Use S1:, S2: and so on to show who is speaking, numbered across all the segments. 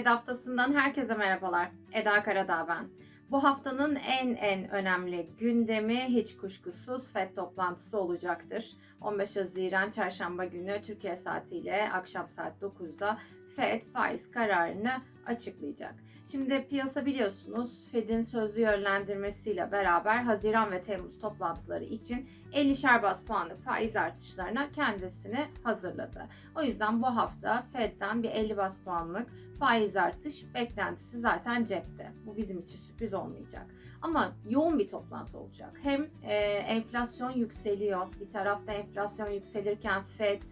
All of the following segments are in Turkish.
S1: Fed haftasından herkese merhabalar. Eda Karadağ ben. Bu haftanın en en önemli gündemi hiç kuşkusuz FED toplantısı olacaktır. 15 Haziran Çarşamba günü Türkiye saatiyle akşam saat 9'da FED faiz kararını açıklayacak. Şimdi piyasa biliyorsunuz Fed'in sözlü yönlendirmesiyle beraber Haziran ve Temmuz toplantıları için 50'şer bas puanlık faiz artışlarına kendisini hazırladı. O yüzden bu hafta Fed'den bir 50 bas puanlık faiz artış beklentisi zaten cepte. Bu bizim için sürpriz olmayacak. Ama yoğun bir toplantı olacak. Hem e, enflasyon yükseliyor. Bir tarafta enflasyon yükselirken Fed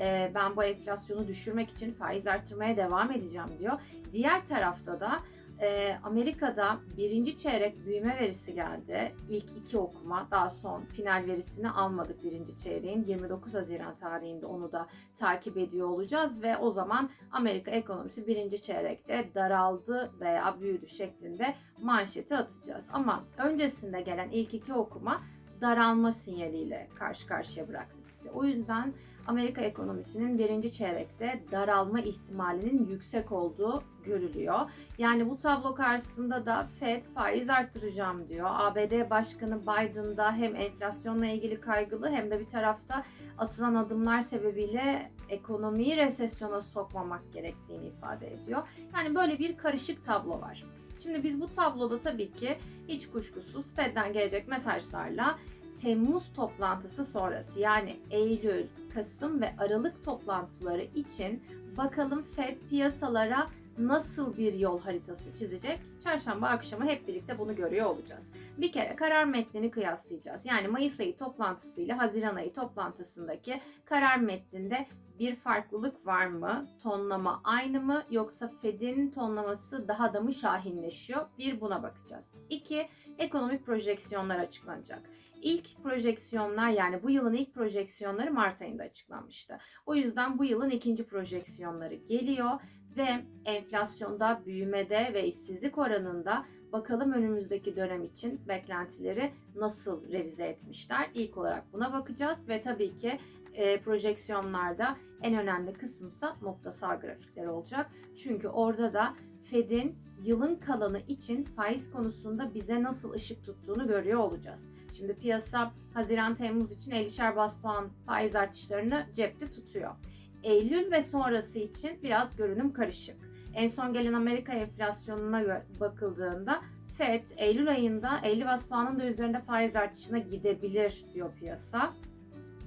S1: e, ben bu enflasyonu düşürmek için faiz arttırmaya devam edeceğim diyor. Diğer tarafta da e, Amerika'da birinci çeyrek büyüme verisi geldi. İlk iki okuma daha son final verisini almadık birinci çeyreğin. 29 Haziran tarihinde onu da takip ediyor olacağız ve o zaman Amerika ekonomisi birinci çeyrekte daraldı veya büyüdü şeklinde manşeti atacağız. Ama öncesinde gelen ilk iki okuma daralma sinyaliyle karşı karşıya bıraktı bizi. O yüzden Amerika ekonomisinin birinci çeyrekte daralma ihtimalinin yüksek olduğu görülüyor. Yani bu tablo karşısında da Fed faiz arttıracağım diyor. ABD Başkanı Biden da hem enflasyonla ilgili kaygılı hem de bir tarafta atılan adımlar sebebiyle ekonomiyi resesyona sokmamak gerektiğini ifade ediyor. Yani böyle bir karışık tablo var. Şimdi biz bu tabloda tabii ki hiç kuşkusuz Fed'den gelecek mesajlarla Temmuz toplantısı sonrası yani Eylül, Kasım ve Aralık toplantıları için bakalım Fed piyasalara nasıl bir yol haritası çizecek? Çarşamba akşamı hep birlikte bunu görüyor olacağız. Bir kere karar metnini kıyaslayacağız. Yani Mayıs ayı toplantısıyla Haziran ayı toplantısındaki karar metninde bir farklılık var mı? Tonlama aynı mı yoksa Fed'in tonlaması daha da mı şahinleşiyor? Bir buna bakacağız. İki, ekonomik projeksiyonlar açıklanacak. İlk projeksiyonlar yani bu yılın ilk projeksiyonları Mart ayında açıklanmıştı. O yüzden bu yılın ikinci projeksiyonları geliyor ve enflasyonda, büyümede ve işsizlik oranında bakalım önümüzdeki dönem için beklentileri nasıl revize etmişler. İlk olarak buna bakacağız ve tabii ki e, projeksiyonlarda en önemli kısımsa noktasal grafikler olacak. Çünkü orada da Fed'in yılın kalanı için faiz konusunda bize nasıl ışık tuttuğunu görüyor olacağız. Şimdi piyasa Haziran-Temmuz için 50'şer bas puan faiz artışlarını cepte tutuyor. Eylül ve sonrası için biraz görünüm karışık. En son gelen Amerika enflasyonuna bakıldığında FED Eylül ayında 50 bas puanın da üzerinde faiz artışına gidebilir diyor piyasa.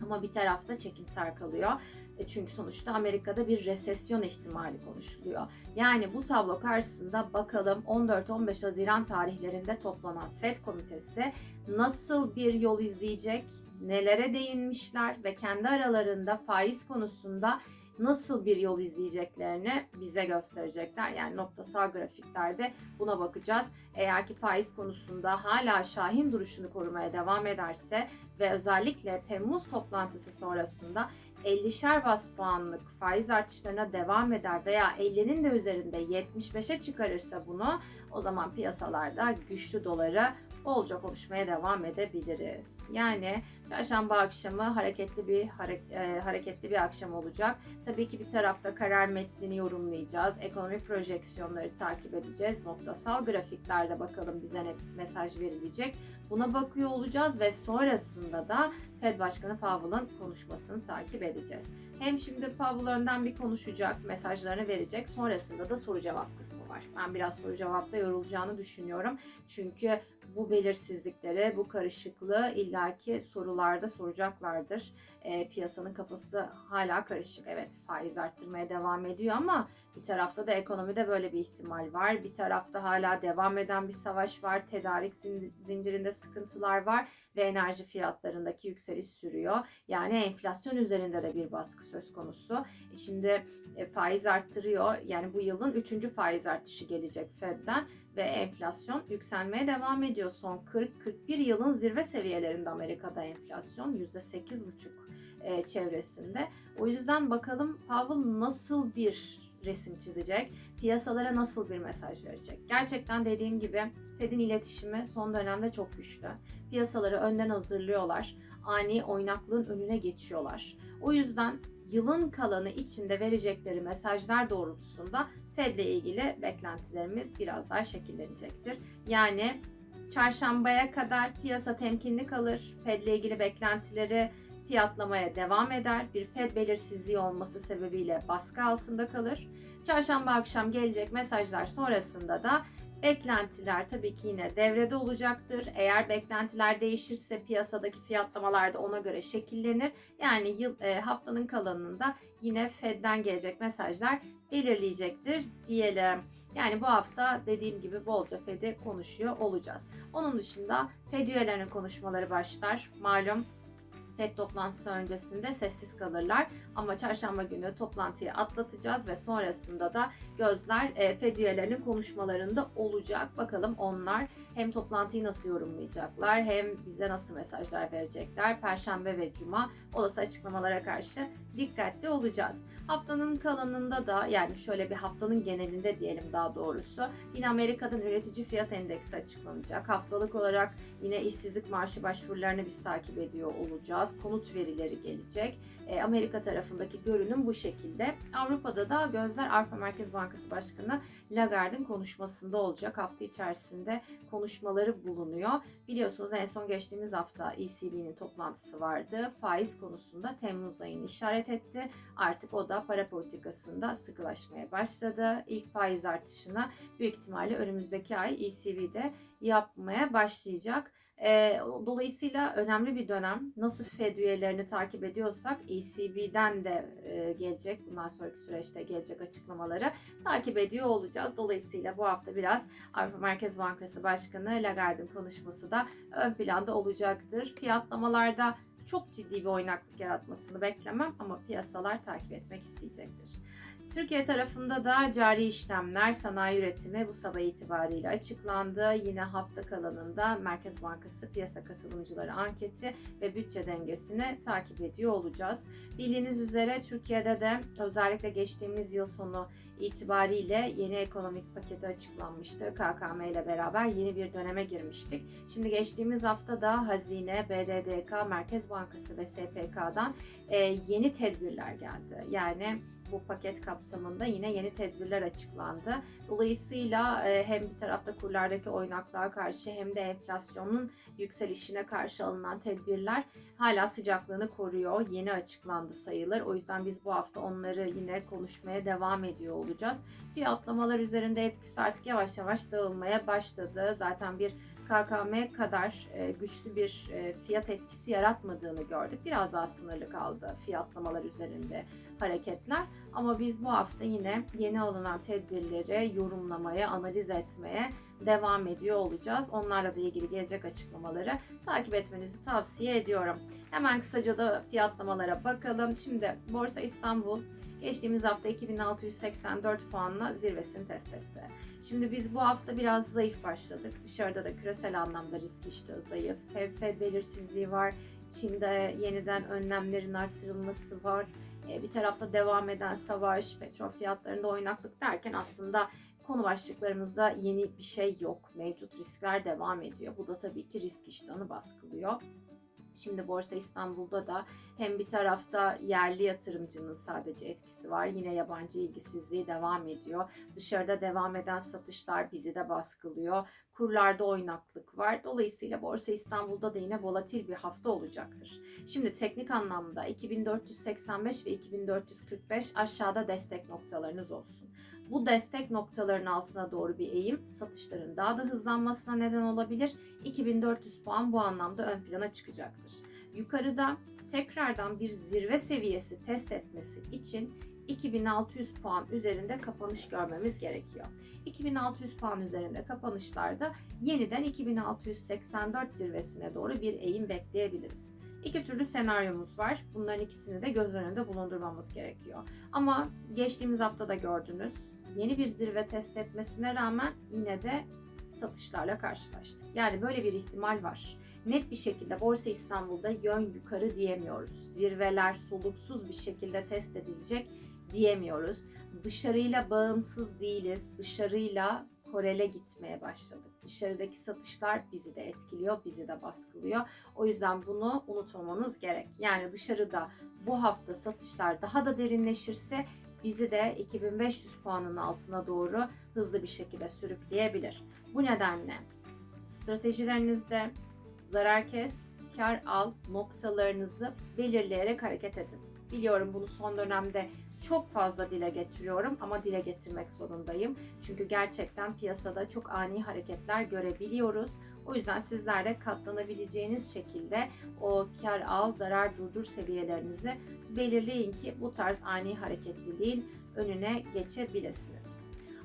S1: Ama bir tarafta çekimser kalıyor. E çünkü sonuçta Amerika'da bir resesyon ihtimali konuşuluyor. Yani bu tablo karşısında bakalım 14-15 Haziran tarihlerinde toplanan FED komitesi nasıl bir yol izleyecek, nelere değinmişler ve kendi aralarında faiz konusunda nasıl bir yol izleyeceklerini bize gösterecekler. Yani noktasal grafiklerde buna bakacağız. Eğer ki faiz konusunda hala şahin duruşunu korumaya devam ederse ve özellikle Temmuz toplantısı sonrasında 50'şer bas puanlık faiz artışlarına devam eder veya 50'nin de üzerinde 75'e çıkarırsa bunu o zaman piyasalarda güçlü doları bolca konuşmaya devam edebiliriz. Yani çarşamba akşamı hareketli bir hare, e, hareketli bir akşam olacak. Tabii ki bir tarafta karar metnini yorumlayacağız. Ekonomik projeksiyonları takip edeceğiz. Noktasal grafiklerde bakalım bize ne mesaj verilecek. Buna bakıyor olacağız ve sonrasında da Fed Başkanı Powell'ın konuşmasını takip edeceğiz. Hem şimdi Powell önden bir konuşacak, mesajlarını verecek. Sonrasında da soru cevap kısmı var. Ben biraz soru cevapta yorulacağını düşünüyorum. Çünkü bu belirsizlikleri, bu karışıklığı illaki sorularda soracaklardır. E, piyasanın kafası hala karışık. Evet faiz arttırmaya devam ediyor ama bir tarafta da ekonomide böyle bir ihtimal var. Bir tarafta hala devam eden bir savaş var. Tedarik zincirinde sıkıntılar var ve enerji fiyatlarındaki yükseliş sürüyor. Yani enflasyon üzerinde de bir baskı söz konusu. E şimdi e, faiz arttırıyor. Yani bu yılın 3. faiz artışı gelecek Fed'den ve enflasyon yükselmeye devam ediyor. Son 40-41 yılın zirve seviyelerinde Amerika'da enflasyon %8,5 e, çevresinde. O yüzden bakalım Powell nasıl bir resim çizecek, piyasalara nasıl bir mesaj verecek. Gerçekten dediğim gibi Fed'in iletişimi son dönemde çok güçlü. Piyasaları önden hazırlıyorlar, ani oynaklığın önüne geçiyorlar. O yüzden yılın kalanı içinde verecekleri mesajlar doğrultusunda Fed ile ilgili beklentilerimiz biraz daha şekillenecektir. Yani çarşambaya kadar piyasa temkinli kalır. Fed ile ilgili beklentileri fiyatlamaya devam eder. Bir Fed belirsizliği olması sebebiyle baskı altında kalır. Çarşamba akşam gelecek mesajlar sonrasında da beklentiler tabii ki yine devrede olacaktır. Eğer beklentiler değişirse piyasadaki fiyatlamalar da ona göre şekillenir. Yani yıl e, haftanın kalanında yine Fed'den gelecek mesajlar belirleyecektir diyelim. Yani bu hafta dediğim gibi bolca Fed'i konuşuyor olacağız. Onun dışında Fed üyelerinin konuşmaları başlar. Malum FED toplantısı öncesinde sessiz kalırlar. Ama çarşamba günü toplantıyı atlatacağız ve sonrasında da gözler e, FED üyelerinin konuşmalarında olacak. Bakalım onlar hem toplantıyı nasıl yorumlayacaklar hem bize nasıl mesajlar verecekler. Perşembe ve Cuma olası açıklamalara karşı dikkatli olacağız. Haftanın kalanında da yani şöyle bir haftanın genelinde diyelim daha doğrusu yine Amerika'dan üretici fiyat endeksi açıklanacak. Haftalık olarak yine işsizlik marşı başvurularını biz takip ediyor olacağız. Konut verileri gelecek. E, Amerika tarafındaki görünüm bu şekilde. Avrupa'da da gözler Avrupa Merkez Bankası Başkanı Lagarde'ın konuşmasında olacak. Hafta içerisinde konuşmaları bulunuyor. Biliyorsunuz en son geçtiğimiz hafta ECB'nin toplantısı vardı. Faiz konusunda Temmuz ayını işaret etti. Artık o da para politikasında sıkılaşmaya başladı. İlk faiz artışına büyük ihtimalle önümüzdeki ay ECB'de yapmaya başlayacak. E, dolayısıyla önemli bir dönem. Nasıl Fed üyelerini takip ediyorsak ECB'den de e, gelecek, bundan sonraki süreçte gelecek açıklamaları takip ediyor olacağız. Dolayısıyla bu hafta biraz Avrupa Merkez Bankası Başkanı Lagarde'ın konuşması da ön planda olacaktır. Fiyatlamalarda çok ciddi bir oynaklık yaratmasını beklemem ama piyasalar takip etmek isteyecektir. Türkiye tarafında da cari işlemler sanayi üretimi bu sabah itibariyle açıklandı. Yine hafta kalanında Merkez Bankası piyasa katılımcıları anketi ve bütçe dengesini takip ediyor olacağız. Bildiğiniz üzere Türkiye'de de özellikle geçtiğimiz yıl sonu itibariyle yeni ekonomik paketi açıklanmıştı. KKM ile beraber yeni bir döneme girmiştik. Şimdi geçtiğimiz hafta da Hazine, BDDK, Merkez Bankası ve SPK'dan e, yeni tedbirler geldi. Yani bu paket kapsamında yine yeni tedbirler açıklandı. Dolayısıyla e, hem bir tarafta kurlardaki oynaklığa karşı hem de enflasyonun yükselişine karşı alınan tedbirler hala sıcaklığını koruyor. Yeni açıklandı sayılır. O yüzden biz bu hafta onları yine konuşmaya devam ediyor olacağız. Fiyatlamalar üzerinde etkisi artık yavaş yavaş dağılmaya başladı. Zaten bir KKM kadar e, güçlü bir e, fiyat etkisi yaratmadığını gördük. Biraz daha sınırlı kaldı fiyatlamalar üzerinde hareketler. Ama biz bu hafta yine yeni alınan tedbirleri yorumlamaya, analiz etmeye devam ediyor olacağız. Onlarla da ilgili gelecek açıklamaları takip etmenizi tavsiye ediyorum. Hemen kısaca da fiyatlamalara bakalım. Şimdi Borsa İstanbul geçtiğimiz hafta 2684 puanla zirvesini test etti. Şimdi biz bu hafta biraz zayıf başladık. Dışarıda da küresel anlamda risk iştahı zayıf. Fed belirsizliği var. Çin'de yeniden önlemlerin arttırılması var. E, bir tarafta devam eden savaş, petrol fiyatlarında oynaklık derken aslında konu başlıklarımızda yeni bir şey yok. Mevcut riskler devam ediyor. Bu da tabii ki risk iştahını baskılıyor. Şimdi Borsa İstanbul'da da hem bir tarafta yerli yatırımcının sadece etkisi var. Yine yabancı ilgisizliği devam ediyor. Dışarıda devam eden satışlar bizi de baskılıyor. Kurlarda oynaklık var. Dolayısıyla Borsa İstanbul'da da yine volatil bir hafta olacaktır. Şimdi teknik anlamda 2485 ve 2445 aşağıda destek noktalarınız olsun. Bu destek noktalarının altına doğru bir eğim satışların daha da hızlanmasına neden olabilir. 2400 puan bu anlamda ön plana çıkacaktır. Yukarıda tekrardan bir zirve seviyesi test etmesi için 2600 puan üzerinde kapanış görmemiz gerekiyor. 2600 puan üzerinde kapanışlarda yeniden 2684 zirvesine doğru bir eğim bekleyebiliriz. İki türlü senaryomuz var. Bunların ikisini de göz önünde bulundurmamız gerekiyor. Ama geçtiğimiz hafta da gördünüz. Yeni bir zirve test etmesine rağmen yine de satışlarla karşılaştık. Yani böyle bir ihtimal var. Net bir şekilde Borsa İstanbul'da yön yukarı diyemiyoruz. Zirveler soluksuz bir şekilde test edilecek diyemiyoruz. Dışarıyla bağımsız değiliz. Dışarıyla korele gitmeye başladık. Dışarıdaki satışlar bizi de etkiliyor, bizi de baskılıyor. O yüzden bunu unutmamanız gerek. Yani dışarıda bu hafta satışlar daha da derinleşirse bizi de 2500 puanın altına doğru hızlı bir şekilde sürükleyebilir. Bu nedenle stratejilerinizde zarar kes, kar al noktalarınızı belirleyerek hareket edin. Biliyorum bunu son dönemde çok fazla dile getiriyorum ama dile getirmek zorundayım. Çünkü gerçekten piyasada çok ani hareketler görebiliyoruz. O yüzden sizler de katlanabileceğiniz şekilde o kar al, zarar durdur seviyelerinizi belirleyin ki bu tarz ani hareketliliğin önüne geçebilirsiniz.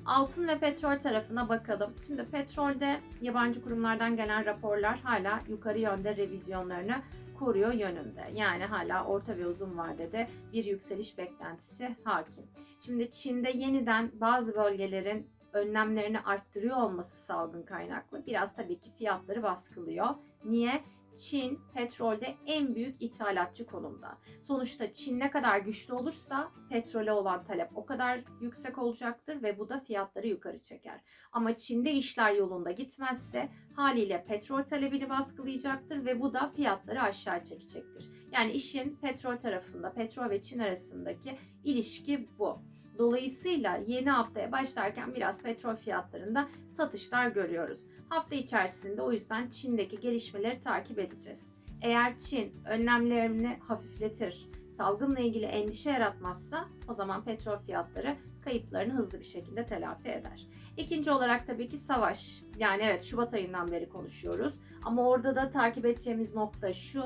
S1: Altın ve petrol tarafına bakalım. Şimdi petrolde yabancı kurumlardan gelen raporlar hala yukarı yönde revizyonlarını koruyor yönünde. Yani hala orta ve uzun vadede bir yükseliş beklentisi hakim. Şimdi Çin'de yeniden bazı bölgelerin önlemlerini arttırıyor olması salgın kaynaklı biraz tabii ki fiyatları baskılıyor. Niye? Çin petrolde en büyük ithalatçı konumda. Sonuçta Çin ne kadar güçlü olursa petrole olan talep o kadar yüksek olacaktır ve bu da fiyatları yukarı çeker. Ama Çin'de işler yolunda gitmezse haliyle petrol talebini baskılayacaktır ve bu da fiyatları aşağı çekecektir. Yani işin petrol tarafında, petrol ve Çin arasındaki ilişki bu. Dolayısıyla yeni haftaya başlarken biraz petrol fiyatlarında satışlar görüyoruz. Hafta içerisinde o yüzden Çin'deki gelişmeleri takip edeceğiz. Eğer Çin önlemlerini hafifletir, salgınla ilgili endişe yaratmazsa o zaman petrol fiyatları kayıplarını hızlı bir şekilde telafi eder. İkinci olarak tabii ki savaş. Yani evet Şubat ayından beri konuşuyoruz. Ama orada da takip edeceğimiz nokta şu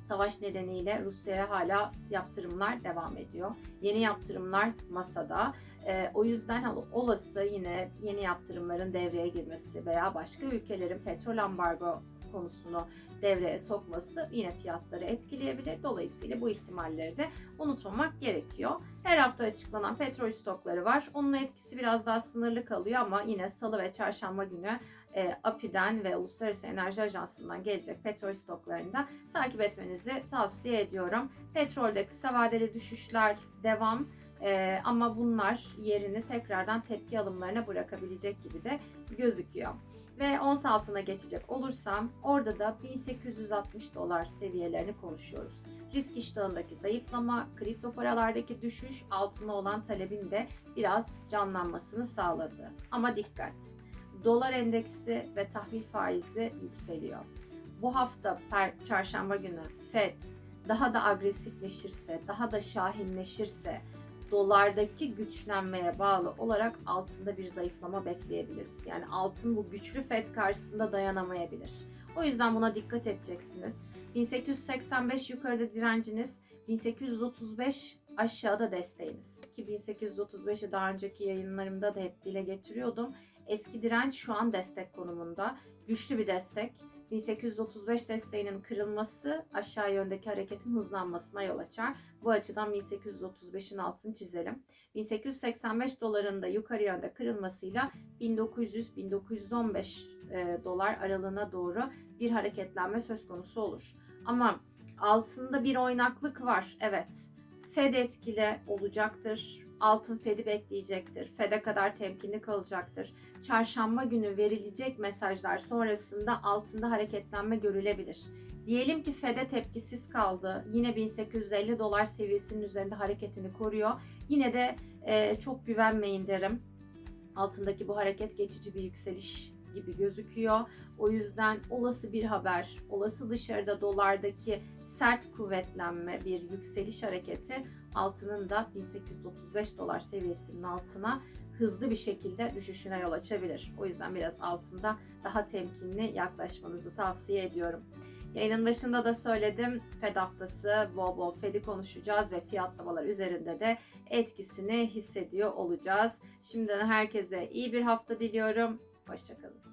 S1: savaş nedeniyle Rusya'ya hala yaptırımlar devam ediyor. Yeni yaptırımlar masada. Ee, o yüzden hani olası yine yeni yaptırımların devreye girmesi veya başka ülkelerin petrol ambargo konusunu devreye sokması yine fiyatları etkileyebilir. Dolayısıyla bu ihtimalleri de unutmamak gerekiyor. Her hafta açıklanan petrol stokları var. Onun etkisi biraz daha sınırlı kalıyor ama yine salı ve çarşamba günü e, API'den ve Uluslararası Enerji Ajansı'ndan gelecek petrol stoklarını da takip etmenizi tavsiye ediyorum. Petrolde kısa vadeli düşüşler devam. Ee, ama bunlar yerini tekrardan tepki alımlarına bırakabilecek gibi de gözüküyor. Ve ons altına geçecek olursam orada da 1860 dolar seviyelerini konuşuyoruz. Risk iştahındaki zayıflama, kripto paralardaki düşüş altına olan talebin de biraz canlanmasını sağladı. Ama dikkat! Dolar endeksi ve tahvil faizi yükseliyor. Bu hafta per çarşamba günü FED daha da agresifleşirse, daha da şahinleşirse, dolardaki güçlenmeye bağlı olarak altında bir zayıflama bekleyebiliriz. Yani altın bu güçlü FED karşısında dayanamayabilir. O yüzden buna dikkat edeceksiniz. 1885 yukarıda direnciniz, 1835 aşağıda desteğiniz. Ki 1835'i daha önceki yayınlarımda da hep dile getiriyordum. Eski direnç şu an destek konumunda. Güçlü bir destek. 1835 desteğinin kırılması aşağı yöndeki hareketin hızlanmasına yol açar. Bu açıdan 1835'in altını çizelim. 1885 doların da yukarı yönde kırılmasıyla 1900-1915 e, dolar aralığına doğru bir hareketlenme söz konusu olur. Ama altında bir oynaklık var. Evet. Fed etkili olacaktır altın Fed'i bekleyecektir. Fed'e kadar temkinli kalacaktır. Çarşamba günü verilecek mesajlar sonrasında altında hareketlenme görülebilir. Diyelim ki Fed'e tepkisiz kaldı. Yine 1850 dolar seviyesinin üzerinde hareketini koruyor. Yine de e, çok güvenmeyin derim. Altındaki bu hareket geçici bir yükseliş gibi gözüküyor. O yüzden olası bir haber, olası dışarıda dolardaki sert kuvvetlenme, bir yükseliş hareketi altının da 1835 dolar seviyesinin altına hızlı bir şekilde düşüşüne yol açabilir. O yüzden biraz altında daha temkinli yaklaşmanızı tavsiye ediyorum. Yayının başında da söyledim. Fed haftası bol bol Fed'i konuşacağız ve fiyatlamalar üzerinde de etkisini hissediyor olacağız. Şimdiden herkese iyi bir hafta diliyorum. Hoşçakalın.